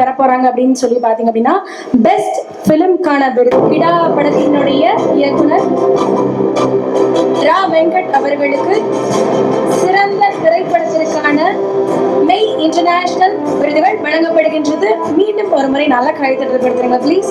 பெற போறாங்க அப்படின்னு சொல்லி பார்த்தீங்க அப்படின்னா பெஸ்ட் பிலிம்கான விருது கிடா படத்தினுடைய இயக்குனர் ரா வெங்கட் அவர்களுக்கு சிறந்த திரைப்படத்திற்கான மெய் இன்டர்நேஷனல் விருதுகள் வழங்கப்படுகின்றது. மீண்டும் ஒரு முறை நல்ல கைத்தட்டல் படுத்துருங்க ப்ளீஸ்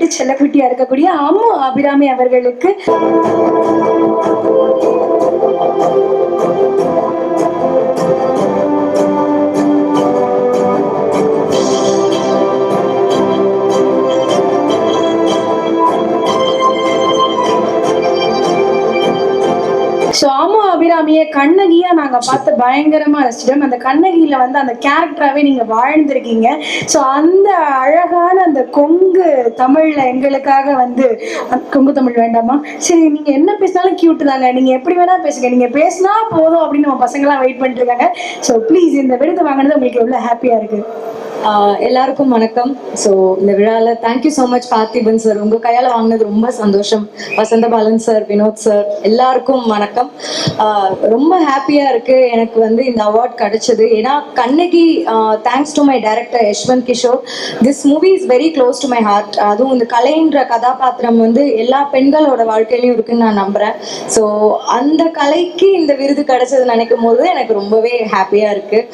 வீட்டு செல்லக்குட்டியா இருக்கக்கூடிய அம்மு அபிராமி அவர்களுக்கு அம்மு கண்ணகியா நாங்க பார்த்து பயங்கரமா ரசிச்சிட்டோம் அந்த கண்ணகியில வந்து அந்த கேரக்டராகவே நீங்க வாழ்ந்திருக்கீங்க. ஸோ அந்த அழகான அந்த கொங்கு தமிழ்ல எங்களுக்காக வந்து கொங்கு தமிழ் வேண்டாமா? சரி நீங்க என்ன பேசினாலும் கியூட் தாங்க. நீங்க எப்படி வேணா பேசுங்க. நீங்க பேசினா போதும் அப்படின்னு நம்ம பசங்களாம் வெயிட் பண்ணிட்டு இருக்காங்க. ஸோ ப்ளீஸ் இந்த விருது வாங்கினது உங்களுக்கு எவ்வளவு ஹாப்பியா இருக்கு? எல்லாருக்கும் வணக்கம். ஸோ இந்த விழாவில் thank you so much Parthiban sir உங்கள் கையால் வாங்கினது ரொம்ப சந்தோஷம். வசந்தபாலன் சார் வினோத் சார் எல்லாருக்கும் வணக்கம். ரொம்ப ஹாப்பியாக இருக்குது எனக்கு வந்து இந்த அவார்ட் கிடைச்சது. ஏன்னா Kannagi thanks to my director Yashwant Kishore this movie is very close to my heart அதுவும் இந்த கலைன்ற கதாபாத்திரம் வந்து எல்லா பெண்களோட வாழ்க்கையிலையும் இருக்குன்னு நான் நம்புகிறேன் ஸோ அந்த கலைக்கு இந்த விருது கிடைச்சது நினைக்கும் போது எனக்கு ரொம்பவே ஹாப்பியாக இருக்குது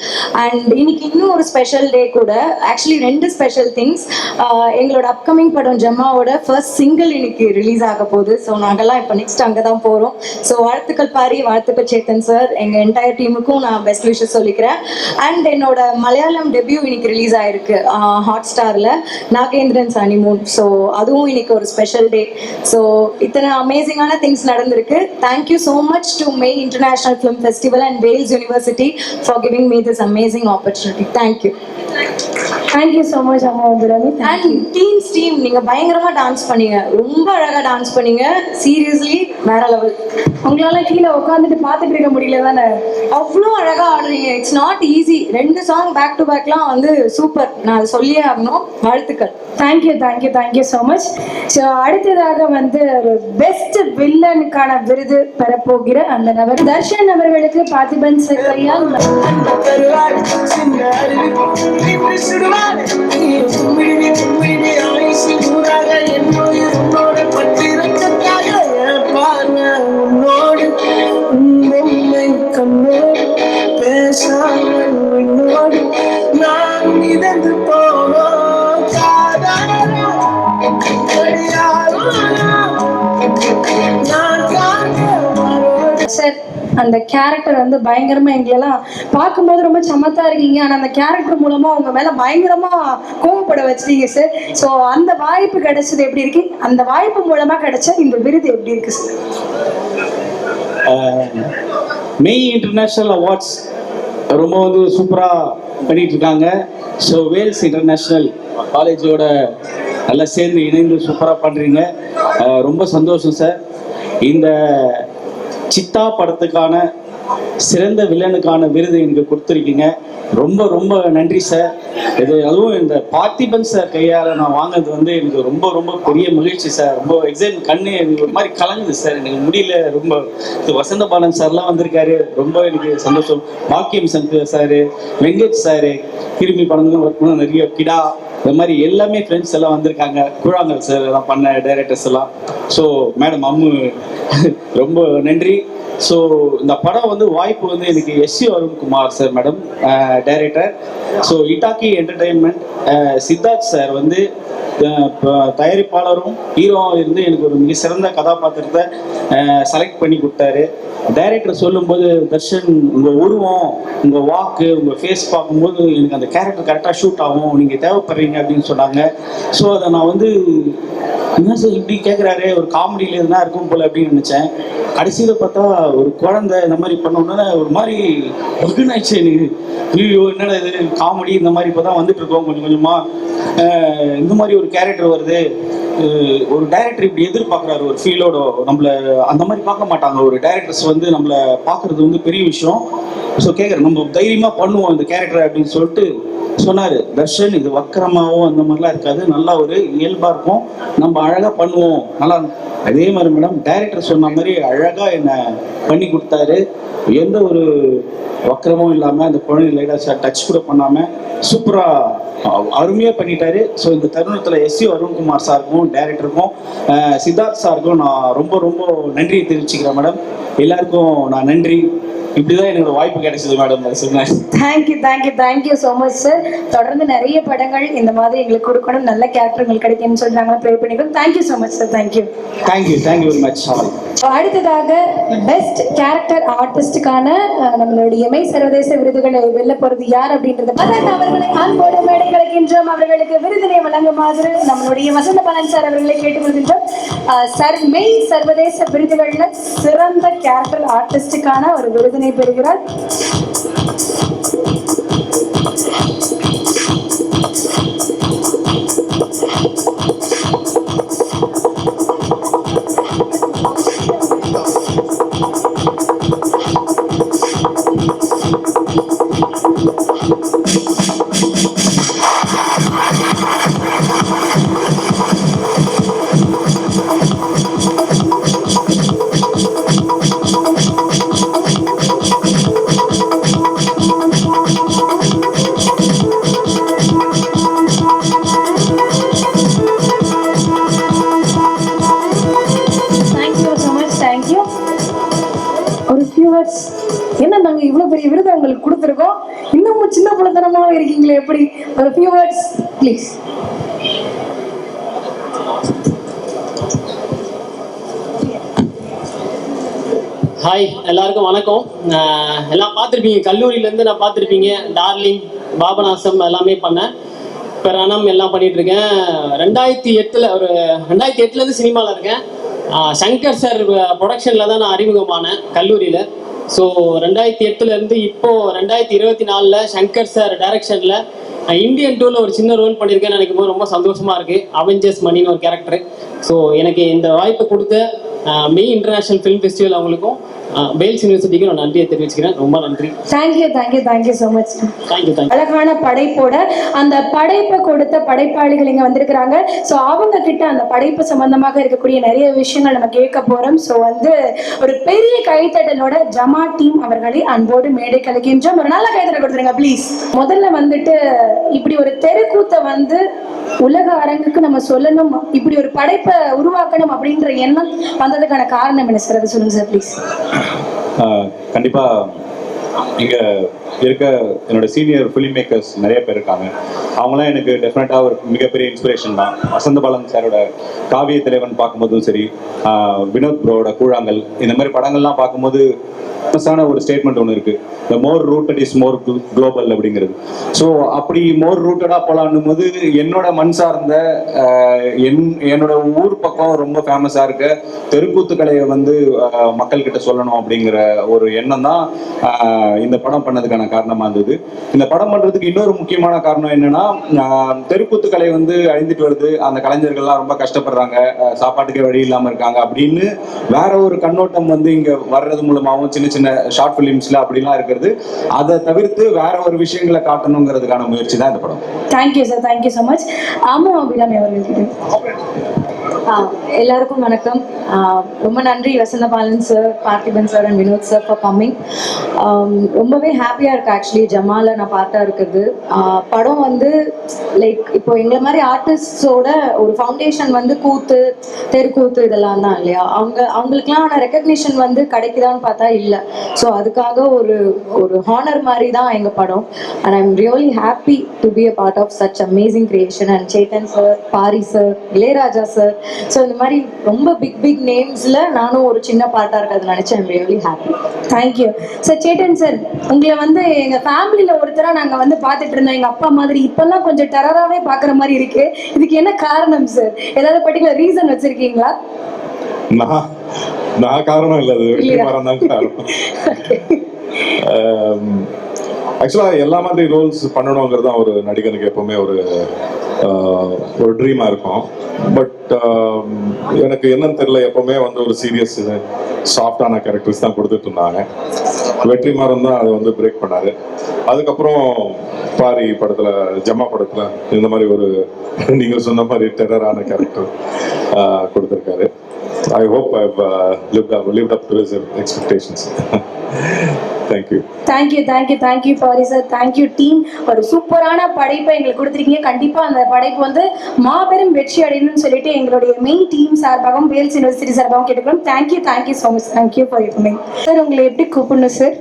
அண்ட் இன்னைக்கு இன்னும் ஒரு ஸ்பெஷல் டே கூட ஆக்சுவலி ரெண்டு ஸ்பெஷல் திங்ஸ் எங்களோட அப்கமிங் படம் ஜம்மாவோட ஃபர்ஸ்ட் சிங்கிள் இன்னைக்கு ரிலீஸ் ஆக போகுது. ஸோ நாங்கெல்லாம் இப்போ நெக்ஸ்ட் அங்கே தான் போகிறோம் ஸோ வாழ்த்துக்கள் பாரி வாழ்த்துக்கள் சேத்தன் சார் எங்கள் என்டையர் டீமுக்கும் நான் பெஸ்ட் விஷஸ் சொல்லிக்கிறேன். அண்ட் என்னோட மலையாளம் டெபியூ இன்னைக்கு ரிலீஸ் ஆயிருக்கு. ஹாட் ஸ்டாரில் நாகேந்திரன் சனிமூன் ஸோ அதுவும் இன்னைக்கு ஒரு ஸ்பெஷல் டே ஸோ இத்தனை அமேசிங்கான திங்ஸ் நடந்திருக்கு. Thank you so much to May international film festival and Vels university for giving me this amazing opportunity thank you thank you so much அம்மா Abhirami and teams team நீங்க பயங்கரமா dance பண்ணீங்க. ரொம்ப அழகா dance பண்ணீங்க. சீரியஸ்லி வேற level உங்களால கீழே உட்காந்துட்டு பார்த்துட்டு இருக்க முடியல தானே? அவ்வளோ அழகா ஆடுறீங்க. இட்ஸ் நாட் ஈஸி ரெண்டு சாங் பேக் டு பேக்லாம் வந்து சூப்பர் நான் அதை சொல்லியே ஆகணும். வாழ்த்துக்கள். Thank you thank you thank you so much so அடுத்ததாக வந்து ஒரு பெஸ்ட் வில்லனுக்கான விருது பெறப்போகிற அந்த நபர் தர்ஷன் அவர்களுக்கு Parthiban sir கையால் கருவாடு சின்ன அருவி நின்று சுடுவாடு நீர் கும்பிடி கும்பிடி ஆயுசு நூறாக என்னோடு அந்த கேரக்டர் வந்து பயங்கரமா எங்களெல்லாம் பார்க்கும்போது ரொம்ப சமத்தா இருக்கீங்க. ஆனா அந்த கேரக்டர் மூலமா உங்க மேல பயங்கரமா கோவப்பட வச்சிட்டீங்க சார் ஸோ அந்த வாய்ப்பு கிடைச்சது எப்படி இருக்கு? அந்த வாய்ப்பு மூலமா கிடைச்ச இந்த விருது எப்படி இருக்கு சார் மெய் இன்டர்நேஷ்னல் அவார்ட்ஸ் ரொம்ப வந்து சூப்பராக பண்ணிட்டு இருக்காங்க ஸோ வேல்ஸ் இன்டர்நேஷ்னல் காலேஜோட நல்லா சேர்ந்து இணைந்து சூப்பராக பண்ணுறீங்க ரொம்ப சந்தோஷம் சார் இந்த சித்தா படத்துக்கான சிறந்த வில்லனுக்கான விருது எனக்கு கொடுத்துருக்கீங்க. ரொம்ப ரொம்ப நன்றி சார். இது அதுவும் இந்த பார்த்திபன் சார் கையால் நான் வாங்கினது வந்து எனக்கு ரொம்ப ரொம்ப பெரிய மகிழ்ச்சி சார். ரொம்ப எக்ஸாம் கண்ணு எனக்கு ஒரு மாதிரி கலங்குது சார். எனக்கு முடியல. ரொம்ப இது வசந்த பாலன் சார்லாம் வந்திருக்காரு. ரொம்ப எனக்கு சந்தோஷம். பாக்கியம் சங்கர் சார் வெங்கட் சார் கிருமி படங்களும் ஒர்க் பண்ண நிறைய கிடா இந்த மாதிரி எல்லாமே ஃப்ரெண்ட்ஸ் எல்லாம் வந்திருக்காங்க. குழாங்கல் சார் எல்லாம் பண்ண டைரக்டர்ஸ் எல்லாம். ஸோ மேடம் அம்மு ரொம்ப நன்றி. ஸோ இந்த படம் வந்து வாய்ப்பு வந்து எனக்கு SC Arunkumar sir madam director so இட்டாக்கி entertainment Siddharth sir வந்து தயாரிப்பாளரும் ஹீரோவும் இருந்து எனக்கு ஒரு மிக சிறந்த கதாபாத்திரத்தை செலக்ட் பண்ணி கொடுத்தாரு. டைரக்டர் சொல்லும்போது தர்ஷன் உங்கள் உருவம் உங்கள் வாக்கு உங்கள் ஃபேஸ் பார்க்கும்போது எனக்கு அந்த கேரக்டர் கரெக்டாக ஷூட் ஆகும். நீங்கள் தேவைப்படுறீங்க அப்படின்னு சொன்னாங்க. ஸோ அதை நான் வந்து என்ன சார் இப்படி கேட்குறாரு ஒரு காமெடியில் இருந்தால் இருக்கும் போல் அப்படின்னு நினச்சேன். கடைசியில் பார்த்தா ஒரு குழந்தை இந்த மாதிரி பண்ணோன்னே ஒரு மாதிரி பகுனாச்சு எனக்கு ஐயோ என்னடா இது? காமெடி இந்த மாதிரி இப்போ தான் வந்துட்டு இருக்கோம். கொஞ்சம் கொஞ்சமாக இந்த மாதிரி ஒரு கேரக்டர் வருது. ஒரு டைரக்டர் இப்படி எதிர்பார்க்குறாரு ஒரு ஃபீலோட நம்மள அந்த மாதிரி பார்க்க மாட்டாங்க. ஒரு டைரக்டர்ஸ் வந்து நம்மளை பார்க்குறது வந்து பெரிய விஷயம். ஸோ கேட்குறேன் நம்ம தைரியமாக பண்ணுவோம் இந்த கேரக்டர் அப்படின்னு சொல்லிட்டு சொன்னார். தர்ஷன் இது வக்கரமாகவும் அந்த மாதிரிலாம் இருக்காது. நல்லா ஒரு இயல்பாக இருக்கும். நம்ம அழகாக பண்ணுவோம். நல்லா அதே மாதிரி மேடம் டைரக்டர் சொன்ன மாதிரி அழகாக என்னை பண்ணி கொடுத்தாரு. எந்த ஒரு வக்கரமும் இல்லாமல் அந்த குழந்தை லைட்டாக டச் கூட பண்ணாமல் சூப்பராக அருமையாக பண்ணிட்டாரு. ஸோ இந்த தருணத்தில் எஸ்சி அருண்குமார் சாருக்கும் டைரக்டருக்கும் சித்தார்த் சாருக்கும் நான் ரொம்ப ரொம்ப நன்றியை தெரிவிச்சுக்கிறேன் மேடம் எல்லாருக்கும் நான் நன்றி. இப்படிதான் எனக்கு ஒரு வாய்ப்பு கிடைச்சது மேடம் சொன்னேன். Thank you thank you thank you so much sir தொடர்ந்து நிறைய படங்கள் இந்த மாதிரி எங்களுக்கு கொடுக்கணும். நல்ல கேரக்டர் உங்களுக்கு கிடைக்கும்னு சொல்லி நாங்களும் ப்ரே பண்ணிக்கிறோம். Thank you so much sir thank you thank you thank you very much all அடுத்ததாக பெஸ்ட் கேரக்டர் ஆர்டிஸ்டுக்கான நம்மளுடைய மெய் சர்வதேச விருதுகளை வெல்ல போறது யார் அப்படின்றது பதன் அவர்களை அன்போடு மேடை கலைக்கின்றோம் அவர்களுக்கு விருதினை வழங்குமாறு நம்மளுடைய வசந்த பலன் சார் அவர்களை கேட்டுக்கொள்கின்றோம். சார் மெய் சர்வதேச விருதுகள்ல சிறந்த கேரக்டர் ஆர்டிஸ்டுக்கான ஒரு விருதினை பெறுகிறார். ஒரு ஃபியூ வேர்ட்ஸ் ப்ளீஸ் ஹாய் எல்லாருக்கும் வணக்கம். எல்லாம் பார்த்துருப்பீங்க. கல்லூரியிலேருந்து நான் பார்த்துருப்பீங்க. டார்லிங் பாபநாசம் எல்லாமே பண்ணேன். இப்போ ரணம் எல்லாம் பண்ணிட்டு இருக்கேன் ரெண்டாயிரத்தி எட்டில் ஒரு ரெண்டாயிரத்தி எட்டுலேருந்து சினிமாவில் இருக்கேன். சங்கர் சார் ப்ரொடக்ஷனில் தான் நான் அறிமுகமானேன் கல்லூரியில். ஸோ ரெண்டாயிரத்தி எட்டுலேருந்து இப்போது ரெண்டாயிரத்தி இருபத்தி நாலில் சங்கர் சார் டைரக்ஷனில் இந்தியன் டூவில் ஒரு சின்ன ரோல் பண்ணியிருக்கேன்னு நினைக்கும் போது ரொம்ப சந்தோஷமாக இருக்குது அவெஞ்சர்ஸ் மணின்னு ஒரு கேரக்டர் ஸோ எனக்கு இந்த வாய்ப்பு கொடுத்த மெய் இன்டர்நேஷ்னல் ஃபிலிம் ஃபெஸ்டிவல் அவங்களுக்கும் வேல்ஸ் யூனிவர்சிட்டிக்கும் நான் நன்றியை தெரிவிச்சுக்கிறேன். ரொம்ப நன்றி. Thank you thank you thank you so much thank you thank you அழகான படைப்போட அந்த படைப்பை கொடுத்த படைப்பாளிகள் இங்க வந்திருக்கிறாங்க. ஸோ அவங்க கிட்ட அந்த படைப்பு சம்பந்தமாக இருக்கக்கூடிய நிறைய விஷயங்கள் நம்ம கேட்க போறோம். ஸோ வந்து ஒரு பெரிய கைத்தட்டலோட ஜமா டீம் அவர்களை அன்போடு மேடை கலைக்கின்றோம். ஒரு நல்ல கைத்தட்டல் கொடுத்துருங்க ப்ளீஸ் முதல்ல வந்துட்டு இப்படி ஒரு தெருக்கூத்தை வந்து உலக அரங்குக்கு நம்ம சொல்லணும். இப்படி ஒரு படைப்பை உருவாக்கணும் அப்படின்ற எண்ணம் வந்ததுக்கான காரணம் என்ன சார் அதை சொல்லுங்க சார் ப்ளீஸ் ஆஹ் கண்டிப்பா இருக்க என்னோட சீனியர் ஃபிலிம் மேக்கர்ஸ் நிறைய பேர் இருக்காங்க. அவங்களாம் எனக்கு டெஃபினட்டாக ஒரு மிகப்பெரிய இன்ஸ்பிரேஷன் தான். வசந்த பாலன் சாரோட காவிய தலைவன் பார்க்கும்போதும் சரி வினோத் ப்ரோட கூழாங்கல் இந்த மாதிரி படங்கள்லாம் பார்க்கும்போது ஃபேமஸான ஒரு ஸ்டேட்மெண்ட் ஒன்று இருக்கு. இந்த more rooted is more global அப்படிங்கிறது. ஸோ அப்படி மோர் ரூட்டடாக போலான்னும் போது என்னோட மண் சார்ந்த என் என்னோட ஊர் பக்கம் ரொம்ப ஃபேமஸாக இருக்க தெருக்கூத்து கலையை வந்து மக்கள்கிட்ட சொல்லணும் அப்படிங்கிற ஒரு எண்ணம் தான் இந்த படம் பண்ணதுக்கான காரணமாக இருந்தது. இந்த படம் பண்ணுறதுக்கு இன்னொரு முக்கியமான காரணம் என்னன்னா தெருக்கூத்து கலை வந்து அழிந்துட்டு வருது. அந்த கலைஞர்கள்லாம் ரொம்ப கஷ்டப்படுறாங்க. சாப்பாட்டுக்கே வழி இல்லாமல் இருக்காங்க அப்படின்னு வேற ஒரு கண்ணோட்டம் வந்து இங்கே வர்றது மூலமாகவும் சின்ன சின்ன ஷார்ட் ஃபிலிம்ஸ்ல அப்படிலாம் இருக்கிறது. அதை தவிர்த்து வேற ஒரு விஷயங்களை காட்டணுங்கிறதுக்கான முயற்சி தான் இந்த படம். Thank you sir thank you so much ஆமா அபிராமி ஆஹ் எல்லாருக்கும் வணக்கம். ஆஹ் ரொம்ப நன்றி. Vasantha Balan sir Parthiban sir and Vinod sir for coming Um, ரொம்பவே ஹாப்பியாக இருக்கு ஆக்சுவலி ஜமால நான் பார்ட்டாக இருக்கிறது. Uh, படம் வந்து லைக் இப்போ எங்களை மாதிரி ஆர்டிஸ்டோட ஒரு ஃபவுண்டேஷன் வந்து கூத்து தெருக்கூத்து இதெல்லாம் தான் இல்லையா? அவங்க அவங்களுக்குலாம் ஆனால் ரெக்கக்னிஷன் வந்து கிடைக்குதான்னு பார்த்தா இல்லை. ஸோ அதுக்காக ஒரு ஒரு ஹானர் மாதிரி தான் எங்கள் படம். And I'm really happy to be a part of such amazing creation and Chethan sir Pari sir Ilaiyaraaja sir so இந்த மாதிரி ரொம்ப பிக் பிக் நேம்ஸில் நானும் ஒரு சின்ன பார்ட்டாக இருக்கிறது நினச்சேன் I'm really happy thank you sir Chetan sir உங்களை வந்து எங்க ஃபேமிலியில ஒருத்தரா நாங்க வந்து பார்த்துட்டு இருந்தோம். எங்க அப்பா மாதிரி. இப்பெல்லாம் கொஞ்சம் டெரராகவே பார்க்குற மாதிரி இருக்கு. இதுக்கு என்ன காரணம் சார் ஏதாவது பர்டிகுலர் ரீசன் வச்சிருக்கீங்களா? நான் காரணம் இல்லை. அது வெற்றிமாறன் தான் காரணம். ஆக்சுவலா எல்லா மாதிரி ரோல்ஸ் பண்ணணுங்கிறது தான் ஒரு நடிகனுக்கு எப்பவுமே ஒரு ஒரு ட்ரீமா இருக்கும். பட் எனக்கு என்னன்னு தெரியல. எப்பவுமே வந்து ஒரு சீரியஸ் சாஃப்டான கேரக்டர்ஸ் தான் கொடுத்துட்டு இருந்தாங்க. வெற்றிமாறன் தான் அதை வந்து பிரேக் பண்ணாரு. அதுக்கப்புறம் பாரி படத்துல ஜமா படத்துல இந்த மாதிரி ஒரு நீங்க சொன்ன மாதிரி டெரரான கேரக்டர் கொடுத்துருக்காரு. I hope I live live up to expectations you. Thank you thank you thank you Pari sir thank you team ஒரு சூப்பரான படைப்பை எங்களுக்கு கொடுத்துருக்கீங்க. கண்டிப்பா அந்த படைப்பு வந்து மாபெரும் வெற்றி அடையணும்னு சொல்லிட்டு எங்களுடைய மெயின் டீம் சார்பாகவும் வேல்ஸ் யூனிவர்சிட்டி சார்பாகவும் கேட்டுக்கிறோம் thank you thank you so much thank you for you sir உங்களை எப்படி கூப்பிடணும் சார்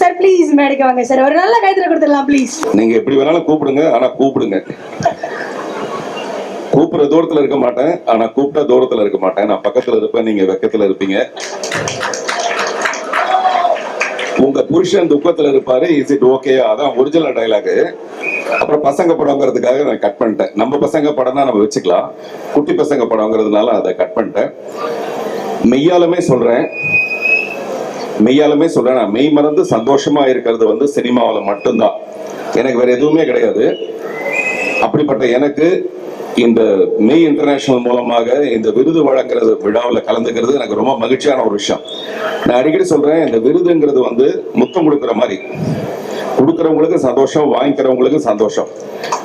சார் ப்ளீஸ் மேடைக்கு வாங்க சார் ஒரு நல்ல கைத்துல கொடுத்துடலாம் ப்ளீஸ் நீங்க எப்படி வேணாலும் கூப்பிடுங்க ஆனா கூப்பிடுங்க. கூப்பிடுற தூரத்துல இருக்க மாட்டேன் ஆனா கூப்பிட்ட தூரத்துல இருக்க மாட்டேன். நான் பக்கத்துல இருப்பேன் நீங்க வெக்கத்துல இருப்பீங்க. உங்க புருஷன் துக்கத்துல இருப்பாரு இஸ் இட் ஓகே அதான் ஒரிஜினல் டைலாக் அப்புறம் பசங்க படம்ங்கிறதுக்காக நான் கட் பண்ணிட்டேன். நம்ம பசங்க படம் தான் நம்ம வச்சுக்கலாம். குட்டி பசங்க படம்ங்கிறதுனால அதை கட் பண்ணிட்டேன். மெய்யாலுமே சொல்றேன். மெய்யாலுமே சொல்றேன். நான் மெய் மறந்து சந்தோஷமா இருக்கிறது வந்து சினிமாவில் மட்டும்தான். எனக்கு வேற எதுவுமே கிடையாது. அப்படிப்பட்ட எனக்கு இந்த மே இன்டர்நேஷனல் மூலமாக இந்த விருது வழங்குறது விழாவில் கலந்துக்கிறது எனக்கு ரொம்ப மகிழ்ச்சியான ஒரு விஷயம். நான் அடிக்கடி சொல்றேன் இந்த விருதுங்கிறது வந்து முத்தம் கொடுக்குற மாதிரி. கொடுக்குறவங்களுக்கு சந்தோஷம் வாங்கிக்கிறவங்களுக்கு சந்தோஷம்.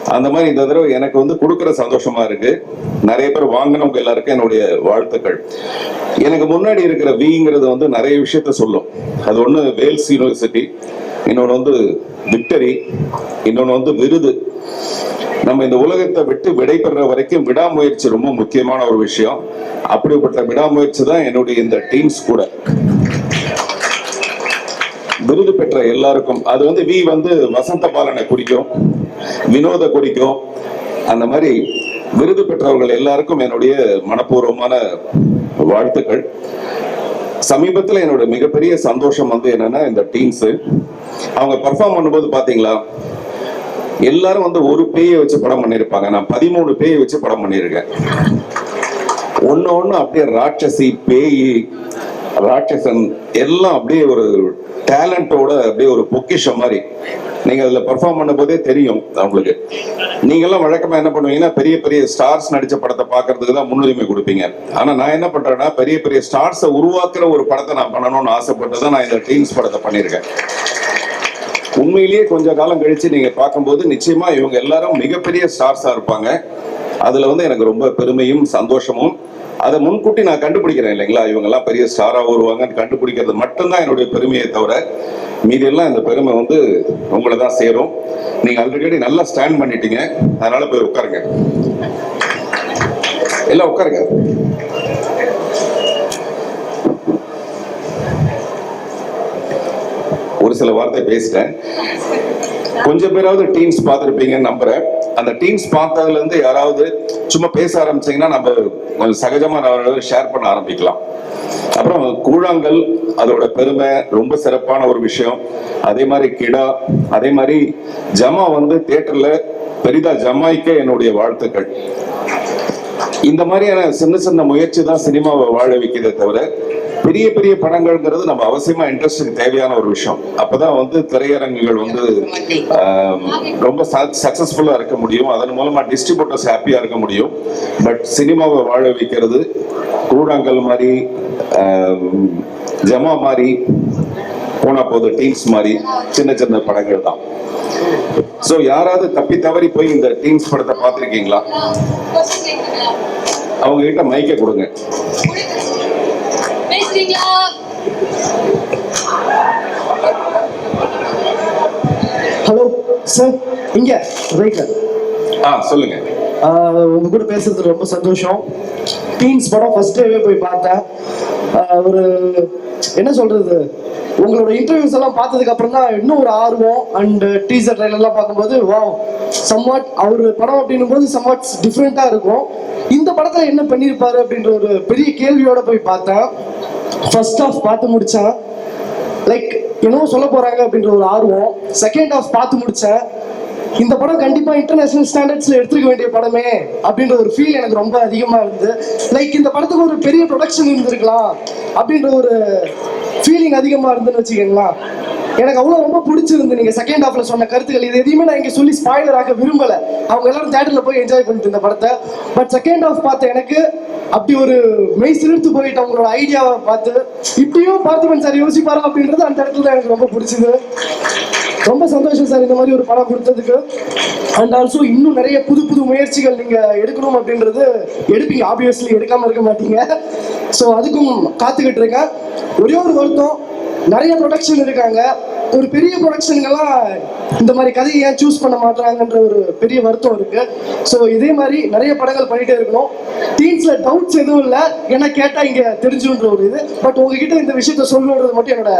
அந்த மாதிரி இந்த தடவை எனக்கு வந்து கொடுக்குற சந்தோஷமா இருக்கு. நிறைய பேர் வாங்கினவங்க எல்லாருக்கும் என்னுடைய வாழ்த்துக்கள். எனக்கு முன்னாடி இருக்கிற விங்கிறது வந்து நிறைய விஷயத்த சொல்லும். அது ஒன்று வேல்ஸ் யூனிவர்சிட்டி இன்னொன்று வந்து விக்டரி இன்னொன்று வந்து விருது. நம்ம இந்த உலகத்தை விட்டு விடைபெற வரைக்கும் விடாமுயற்சி ரொம்ப முக்கியமான ஒரு விஷயம். அப்படிப்பட்ட விடாமுயற்சி தான் என்னுடைய இந்த டீம்ஸ் கூட. விருது பெற்ற எல்லாருக்கும் அது வந்து வி வந்து வசந்த பாலனை குறிக்கும் வினோத குறிக்கும். அந்த மாதிரி விருது பெற்றவர்கள் எல்லாருக்கும் என்னுடைய மனப்பூர்வமான வாழ்த்துக்கள். சமீபத்துல என்னோட மிகப்பெரிய சந்தோஷம் வந்து என்னன்னா இந்த டீம்ஸ் அவங்க பெர்ஃபார்ம் பண்ணும்போது பாத்தீங்களா? எல்லாரும் வந்து ஒரு பேயை வச்சு படம் பண்ணியிருப்பாங்க நான் பதிமூணு பேயை வச்சு படம் பண்ணியிருக்கேன் ஒன்னு ஒண்ணு அப்படியே ராட்சசி பேய் ராட்சசன் எல்லாம் அப்படியே ஒரு டேலண்டோட அப்படியே ஒரு பொக்கிஷம் மாதிரி. நீங்க அதுல பெர்ஃபார்ம் பண்ண போதே தெரியும் அவங்களுக்கு. நீங்க எல்லாம் வழக்கமா என்ன பண்ணுவீங்கன்னா பெரிய பெரிய ஸ்டார்ஸ் நடிச்ச படத்தை பாக்குறதுக்கு தான் முன்னுரிமை கொடுப்பீங்க. ஆனா நான் என்ன பண்றேன்னா பெரிய பெரிய ஸ்டார்ஸை உருவாக்குற ஒரு படத்தை நான் பண்ணணும்னு ஆசைப்பட்டு தான் நான் இந்த டீம்ஸ் படத்தை பண்ணியிருக்கேன் உண்மையிலேயே கொஞ்ச காலம் கழிச்சு நீங்க பார்க்கும்போது நிச்சயமா இவங்க எல்லாரும் மிகப்பெரிய ஸ்டார்ஸா இருப்பாங்க. அதுல வந்து எனக்கு ரொம்ப பெருமையும் சந்தோஷமும். அதை முன்கூட்டி நான் கண்டுபிடிக்கிறேன் இல்லைங்களா? இவங்க எல்லாம் பெரிய ஸ்டாரா வருவாங்கன்னு கண்டுபிடிக்கிறது மட்டும்தான் என்னுடைய பெருமையை தவிர மீதி எல்லாம் இந்த பெருமை வந்து உங்களை தான் சேரும். நீங்க ஆல்ரெடி நல்லா ஸ்டாண்ட் பண்ணிட்டீங்க. அதனால போய் உட்காருங்க. எல்லாம் உட்காருங்க. ஒரு சில வார்த்தை பேசிட்டேன். கொஞ்சம் பேராவது டீம்ஸ் பார்த்துருப்பீங்கன்னு நம்புறேன். அந்த டீம்ஸ் பார்த்ததுல இருந்து யாராவது சும்மா பேச ஆரம்பிச்சீங்கன்னா நம்ம கொஞ்சம் சகஜமா ஷேர் பண்ண ஆரம்பிக்கலாம். அப்புறம் கூழாங்கல் அதோட பெருமை ரொம்ப சிறப்பான ஒரு விஷயம். அதே மாதிரி கிடா அதே மாதிரி ஜமா வந்து தியேட்டர்ல பெரிதா ஜமாய்க்க என்னுடைய வாழ்த்துக்கள். இந்த மாதிரியான சின்ன சின்ன முயற்சி தான் சினிமாவை வாழ வைக்கிறதே தவிர பெரிய பெரிய படங்கள்ங்கிறது நம்ம அவசியமா இன்ட்ரெஸ்டுக்கு தேவையான ஒரு விஷயம். அப்பதான் வந்து திரையரங்குகள் வந்து ரொம்ப சக்சஸ்ஃபுல்லா இருக்க முடியும். அதன் மூலமா டிஸ்ட்ரிபியூட்டர்ஸ் ஹாப்பியா இருக்க முடியும். பட் சினிமாவை வாழ வைக்கிறது கூடாங்கல் மாதிரி ஜமா மாதிரி போனா போது டீம்ஸ் மாதிரி சின்ன சின்ன படங்கள் தான். சோ யாராவது தப்பி தவறி போய் இந்த டீம்ஸ் படத்தை பார்த்துருக்கீங்களா? அவங்க கிட்ட மைக்க கொடுங்க. சார் இங்க ரைட்ல ஆ சொல்லுங்க. உங்க கூட பேசுறது ரொம்ப சந்தோஷம். டீன்ஸ் படம் ஃபர்ஸ்ட் டேவே போய் பார்த்தேன். ஒரு என்ன சொல்றது? உங்களோட இன்டர்வியூஸ் எல்லாம் பார்த்ததுக்கு அப்புறம் தான் இன்னும் ஒரு ஆர்வம் அண்ட் டீசர் ட்ரைலர் எல்லாம் பார்க்கும்போது வாவ் சம்வாட் அவர் படம் அப்படின்னும் போது சம்வாட் டிஃப்ரெண்டா இருக்கும். இந்த படத்துல என்ன பண்ணியிருப்பாரு அப்படின்ற ஒரு பெரிய கேள்வியோட போய் பார்த்தேன். ஃபர்ஸ்ட் ஆஃப் பார்த்து முடிச்சேன். லைக் என்னவோ சொல்ல போறாங்க அப்படின்ற ஒரு ஆர்வம். செகண்ட் ஹாஃப் பார்த்து முடிச்சேன் இந்த படம் கண்டிப்பா இன்டர்நேஷனல் ஸ்டாண்டர்ட்ஸ்ல எடுத்துக்க வேண்டிய படமே அப்படின்ற ஒரு ஃபீல் எனக்கு ரொம்ப அதிகமா இருந்தது. லைக் இந்த படத்துக்கு ஒரு பெரிய ப்ரொடக்ஷன் இருந்திருக்கலாம் அப்படின்ற ஒரு ஃபீலிங் அதிகமா இருந்துன்னு வச்சுக்கோங்களேன். எனக்கு அவ்வளோ ரொம்ப பிடிச்சிருந்து நீங்க செகண்ட் ஹாஃப்ல சொன்ன கருத்துக்கள் இது எதையுமே நான் இங்க சொல்லி ஸ்பாய்லர் ஆக விரும்பல. அவங்க எல்லாரும் தேட்டர்ல போய் என்ஜாய் பண்ணிட்டு இந்த படத்தை. பட் செகண்ட் ஹாஃப் பார்த்த எனக்கு அப்படி ஒரு மெய் சிலிர்த்து போயிட்டு அவங்களோட ஐடியாவை பார்த்து இப்படியும் பார்த்திபன் சார் யோசிப்பாரா அப்படின்றது அந்த இடத்துல தான் எனக்கு ரொம்ப பிடிச்சது. ரொம்ப சந்தோஷம் சார் இந்த மாதிரி ஒரு படம் கொடுத்ததுக்கு. அண்ட் ஆல்சோ இன்னும் நிறைய புது புது முயற்சிகள் நீங்கள் எடுக்கணும் அப்படின்றது எடுப்பீங்க. ஆப்வியஸ்லி எடுக்காமல் இருக்க மாட்டீங்க. ஸோ அதுக்கும் காத்துக்கிட்டு இருக்கேன். ஒரே ஒரு வருத்தம் நிறைய ப்ரொடக்ஷன் இருக்காங்க. ஒரு பெரிய ப்ரொடக்ஷனுங்கெல்லாம் இந்த மாதிரி கதையை ஏன் சூஸ் பண்ண மாட்டாங்கன்ற ஒரு பெரிய வருத்தம் இருக்கு. ஸோ இதே மாதிரி நிறைய படங்கள் பண்ணிட்டே இருக்கணும். டீன்ஸ்ல டவுட்ஸ் எதுவும் இல்லை. ஏன்னா கேட்டா இங்க தெரிஞ்சுன்ற ஒரு இது. பட் உங்ககிட்ட இந்த விஷயத்த சொல்லணுன்றது மட்டும் என்னோட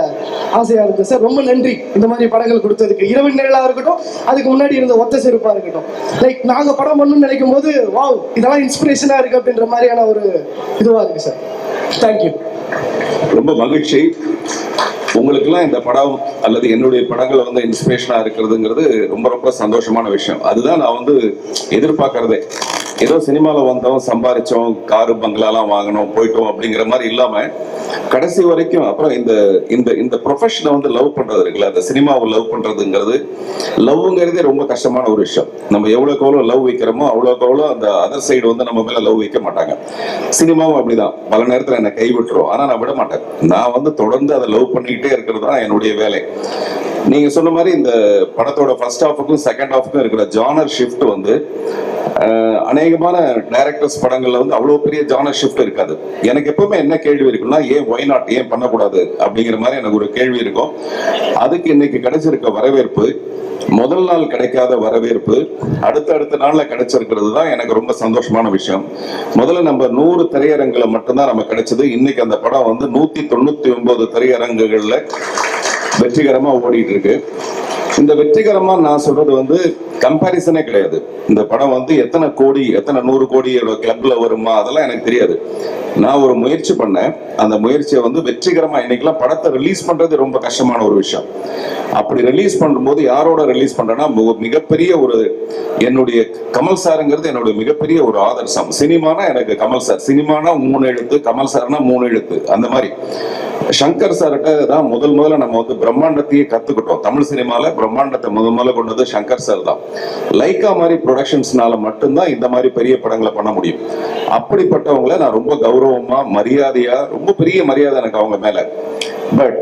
ஆசையா இருக்கு சார் ரொம்ப நன்றி. இந்த மாதிரி படங்கள் கொடுத்ததுக்கு. இரவு நிழலா இருக்கட்டும் அதுக்கு முன்னாடி இருந்த ஒத்த செருப்பா இருக்கட்டும். லைக் நாங்க படம் பண்ணணும்னு நினைக்கும் போது வாவ் இதெல்லாம் இன்ஸ்பிரேஷனா இருக்கு அப்படின்ற மாதிரியான ஒரு இதுவா இருக்கு சார் தேங்க்யூ ரொம்ப மகிழ்ச்சி. உங்களுக்கெல்லாம் இந்த படம் அல்லது என்னுடைய படங்கள் வந்து இன்ஸ்பிரேஷனாக இருக்கிறதுங்கிறது ரொம்ப ரொம்ப சந்தோஷமான விஷயம். அதுதான் நான் வந்து எதிர்பார்க்கறதே. ஏதோ சினிமாவில் வந்தோம் சம்பாரிச்சோம் காரு பங்களாலாம் வாங்கினோம் போயிட்டோம் அப்படிங்கிற மாதிரி இல்லாம கடைசி வரைக்கும் அப்புறம் இந்த இந்த இந்த ப்ரொஃபஷனை வந்து லவ் பண்றது இருக்குல்ல அந்த சினிமாவை லவ் பண்றதுங்கிறது லவ்ங்கிறதே ரொம்ப கஷ்டமான ஒரு விஷயம். நம்ம எவ்வளோக்கு எவ்வளோ லவ் வைக்கிறோமோ அவ்வளோக்கு எவ்வளோ அந்த அதர் சைடு வந்து நம்ம மேல லவ் வைக்க மாட்டாங்க. சினிமாவும் அப்படிதான். பல நேரத்தில் என்னை கைவிட்டுரும். ஆனால் நான் விட மாட்டேன். நான் வந்து தொடர்ந்து அதை லவ் பண்ணிக்கிட்டே இருக்கிறது தான் என்னுடைய வேலை. நீங்க சொன்ன மாதிரி இந்த படத்தோட ஃபர்ஸ்ட் ஹாஃபுக்கும் செகண்ட் ஹாஃபுக்கும் இருக்கிற ஜானர் ஷிஃப்ட் வந்து அநேகமான டைரக்டர்ஸ் படங்கள்ல வந்து அவ்வளவு பெரிய ஜானர் ஷிஃப்ட் இருக்காது. எனக்கு எப்பவுமே என்ன கேள்வி இருக்குன்னா ஏன் ஒய் நாட் ஏன் பண்ணக்கூடாது அப்படிங்கிற மாதிரி எனக்கு ஒரு கேள்வி இருக்கும். அதுக்கு இன்னைக்கு கிடைச்சிருக்க வரவேற்பு முதல் நாள் கிடைக்காத வரவேற்பு அடுத்த அடுத்த நாள்ல கிடைச்சிருக்கிறது தான் எனக்கு ரொம்ப சந்தோஷமான விஷயம். முதல்ல நம்ம நூறு திரையரங்குல மட்டும்தான் நம்ம கிடைச்சது. இன்னைக்கு அந்த படம் வந்து நூத்தி தொண்ணூத்தி ஒன்பது திரையரங்குகள்ல வெற்றிகரமா ஓடிட்டு இருக்கு இந்த வெற்றிகரமா நான் சொல்றது வந்து கம்பாரிசனே கிடையாது. இந்த படம் வந்து எத்தனை கோடி எத்தனை நூறு கோடி கிளப்ல வருமா அதெல்லாம் எனக்கு தெரியாது. நான் ஒரு முயற்சி பண்ணேன். அந்த முயற்சியை வந்து வெற்றிகரமா இன்னைக்கெல்லாம் படத்தை ரிலீஸ் பண்றது ரொம்ப கஷ்டமான ஒரு விஷயம். அப்படி ரிலீஸ் பண்ணும்போது யாரோட ரிலீஸ் பண்றேன்னா மிகப்பெரிய ஒரு என்னுடைய கமல் சாருங்கிறது என்னுடைய மிகப்பெரிய ஒரு ஆதர்சம். சினிமானா எனக்கு கமல் சார். சினிமானா மூணு எழுத்து கமல் சார்னா மூணு எழுத்து. அந்த மாதிரி. சங்கர் சார்கிட்ட தான் முதல் முதல்ல நம்ம வந்து பிரம்மாண்டத்தையே கத்துக்கிட்டோம். தமிழ் சினிமால பிரம்மாண்டத்தை முதல் முதல்ல கொண்டது சங்கர் சார் தான். லைக்கா மாதிரி ப்ரொடக்ஷன்ஸ்னால மட்டும்தான் இந்த மாதிரி பெரிய படங்களை பண்ண முடியும். அப்படிப்பட்டவங்கள நான் ரொம்ப கௌரவமா மரியாதையா ரொம்ப பெரிய மரியாதை எனக்கு அவங்க மேல. But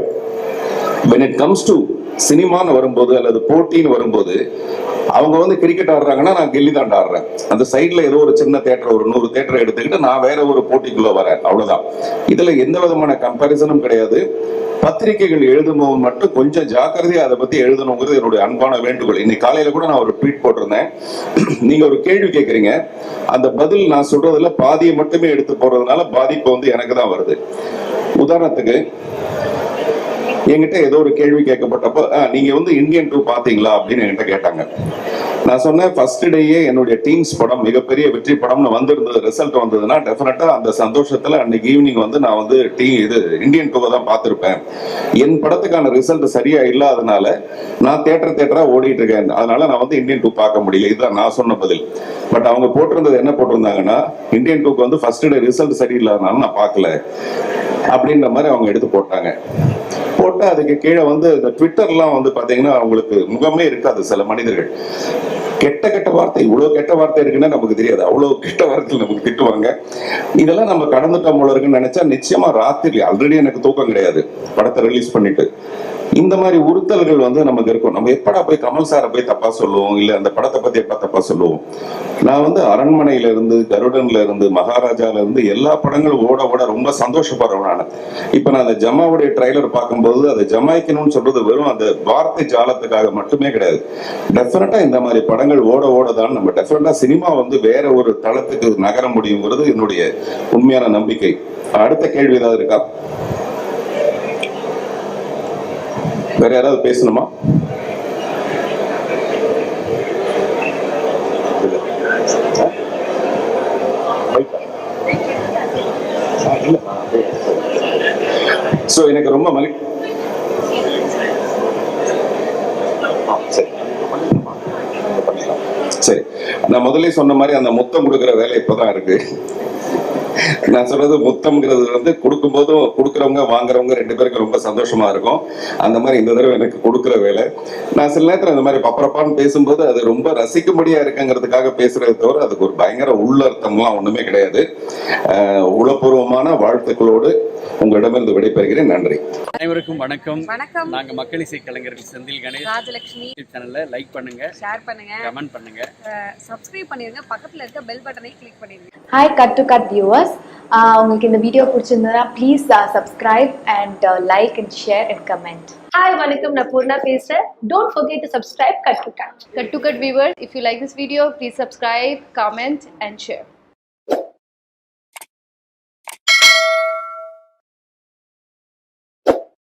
when it comes to சினிமான்னு வரும்போது அல்லது போட்டின்னு வரும்போது அவங்க வந்து கிரிக்கெட் ஆடுறாங்கன்னா நான் கில்லி தாண்ட ஆடுறேன். அந்த சைட்ல ஏதோ ஒரு சின்ன தேட்டர் ஒரு நூறு தேட்டரை எடுத்துக்கிட்டு நான் வேற ஒரு போட்டிக்குள்ள வரேன். அவ்வளவுதான். இதுல எந்த விதமான கம்பாரிசனும் கிடையாது. பத்திரிகைகள் எழுதும்போது மட்டும் கொஞ்சம் ஜாக்கிரதையா அதை பத்தி எழுதணுங்கிறது என்னுடைய அன்பான வேண்டுகோள். இன்னைக்கு காலையில கூட நான் ஒரு ட்வீட் போட்டிருந்தேன். நீங்க ஒரு கேள்வி கேட்குறீங்க அந்த பதில் நான் சொல்றதுல பாதியை மட்டுமே எடுத்து போறதுனால பாதிப்பு வந்து எனக்கு தான் வருது. உதாரணத்துக்கு என்கிட்ட ஏதோ ஒரு கேள்வி கேட்கப்பட்டப்போ நீங்க வந்து இந்தியன் டூ பாத்தீங்களா அப்படின்னு என்கிட்ட கேட்டாங்க. நான் சொன்னேன் ஃபர்ஸ்ட் டேயே என்னுடைய டீம்ஸ் படம் மிகப்பெரிய வெற்றி படம்னு வந்திருந்தது ரிசல்ட் வந்ததுன்னா டெஃபினட்டா அந்த சந்தோஷத்துல அன்னைக்கு ஈவினிங் வந்து நான் வந்து டீ இது இந்தியன் டூவை தான் பார்த்துருப்பேன். என் படத்துக்கான ரிசல்ட் சரியா இல்லாதனால நான் தேட்டர் தேட்டரா ஓடிட்டு இருக்கேன். அதனால நான் வந்து இந்தியன் டூ பார்க்க முடியல. இதுதான் நான் சொன்ன பதில். பட் அவங்க போட்டிருந்தது என்ன போட்டிருந்தாங்கன்னா இந்தியன் டூக்கு வந்து ஃபர்ஸ்ட் டே ரிசல்ட் சரியில்லாதனால நான் பார்க்கல. அப்படின்ற மாதிரி அவங்க எடுத்து போட்டாங்க. போட்டு அதுக்கு கீழே வந்து இந்த ட்விட்டர்லாம் வந்து பாத்தீங்கன்னா அவங்களுக்கு முகமே இருக்காது சில மனிதர்கள். கெட்ட கெட்ட வார்த்தை இவ்வளவு கெட்ட வார்த்தை இருக்குன்னா நமக்கு தெரியாது. அவ்வளவு கெட்ட வார்த்தை நமக்கு திட்டுவாங்க. இதெல்லாம் நம்ம கடந்துட்டோம் போல இருக்குன்னு நினைச்சா நிச்சயமா ராத்திரி ஆல்ரெடி எனக்கு தூக்கம் கிடையாது. படத்தை ரிலீஸ் பண்ணிட்டு. இந்த மாதிரி உறுத்தல்கள் வந்து நமக்கு இருக்கும். நம்ம எப்படா போய் கமல் சாரை போய் தப்பா சொல்லுவோம்? இல்ல அந்த படத்தை பத்தி எப்ப தப்பா சொல்லுவோம்? நான் வந்து அரண்மனையில இருந்து கருடன்ல இருந்து மகாராஜால இருந்து எல்லா படங்களும் ஓட ஓட ரொம்ப சந்தோஷப்படுறேன் நான். இப்ப நான் அந்த ஜமாவுடைய ட்ரைலர் பார்க்கும்போது அதை ஜமாய்க்கணும்னு சொல்றது வெறும் அந்த வார்த்தை ஜாலத்துக்காக மட்டுமே கிடையாது. டெஃபினட்டா இந்த மாதிரி படங்கள் ஓட ஓட தான் நம்ம டெஃபினட்டா சினிமா வந்து வேற ஒரு தளத்துக்கு நகர முடியுங்கிறது என்னுடைய உண்மையான நம்பிக்கை. அடுத்த கேள்வி ஏதாவது இருக்கா? வேற யாராவது பேசணுமா ஸோ எனக்கு ரொம்ப மகி சரி. சரி நான் முதல்ல சொன்ன மாதிரி அந்த முத்தம் கொடுக்குற வேலை இப்பதான் இருக்கு நான் சொல்றது முத்தம்ங்கிறது வந்து கொடுக்கும்போதும் கொடுக்குறவங்க வாங்குறவங்க ரெண்டு பேருக்கு ரொம்ப சந்தோஷமா இருக்கும். அந்த மாதிரி இந்த தடவை எனக்கு கொடுக்குற வேலை. நான் சில நேரத்துல இந்த மாதிரி பப்பரப்பான்னு பேசும்போது அது ரொம்ப ரசிக்கும்படியா இருக்குங்கிறதுக்காக பேசுறதை தவிர அதுக்கு ஒரு பயங்கர உள்ளர்த்தம்லாம் ஒண்ணுமே கிடையாது. உளப்பூர்வமான வாழ்த்துக்களோடு உங்களிடமிருந்து விடைபெறுகிறேன். நன்றி. அனைவருக்கும் வணக்கம். வணக்கம். நாங்க மக்கள் இசை கலைஞர்கள் செந்தில் கணேஷ். ராஜலட்சுமி சேனல்ல லைக் பண்ணுங்க. ஷேர் பண்ணுங்க. கமெண்ட் பண்ணுங்க. சப்ஸ்கிரைப் பண்ணிருங்க. பக்கத்துல இருக்க பெல் பட்டனை கிளிக் பண்ணிருங்க. Hi cut to cut viewers உங்களுக்கு இந்த வீடியோ பிடிச்சிருந்ததுன்னா please subscribe and like and share and comment hi வணக்கம் நான் பூர்ணா பேசுறேன் don't forget to subscribe cut to cut cut to cut viewers if you like this video please subscribe comment and share